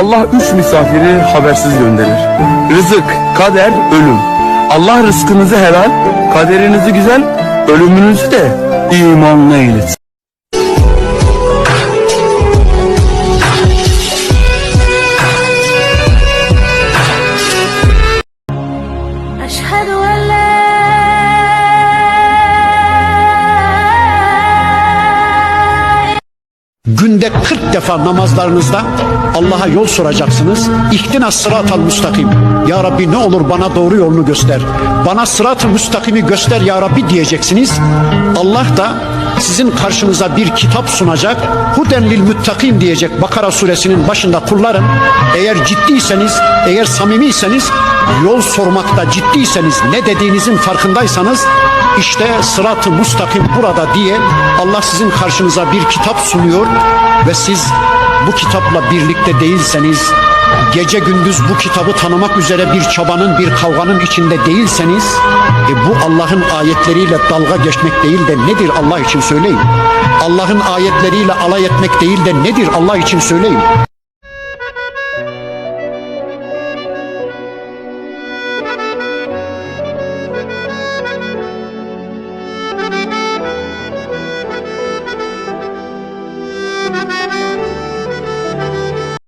Allah üç misafiri habersiz gönderir. Rızık, kader, ölüm. Allah rızkınızı helal, kaderinizi güzel, ölümünüzü de imanlı eylesin. Günde 40 defa namazlarınızda Allah'a yol soracaksınız. İhtina sıratal müstakim. Ya Rabbi ne olur bana doğru yolunu göster. Bana sırat-ı müstakimi göster ya Rabbi diyeceksiniz. Allah da sizin karşınıza bir kitap sunacak. Huden lil müttakim diyecek Bakara suresinin başında kullarım. Eğer ciddiyseniz, eğer samimiyseniz, yol sormakta ciddiyseniz, ne dediğinizin farkındaysanız işte sırat-ı müstakim burada diye Allah sizin karşınıza bir kitap sunuyor ve siz bu kitapla birlikte değilseniz, gece gündüz bu kitabı tanımak üzere bir çabanın, bir kavganın içinde değilseniz, e bu Allah'ın ayetleriyle dalga geçmek değil de nedir Allah için söyleyin. Allah'ın ayetleriyle alay etmek değil de nedir Allah için söyleyin.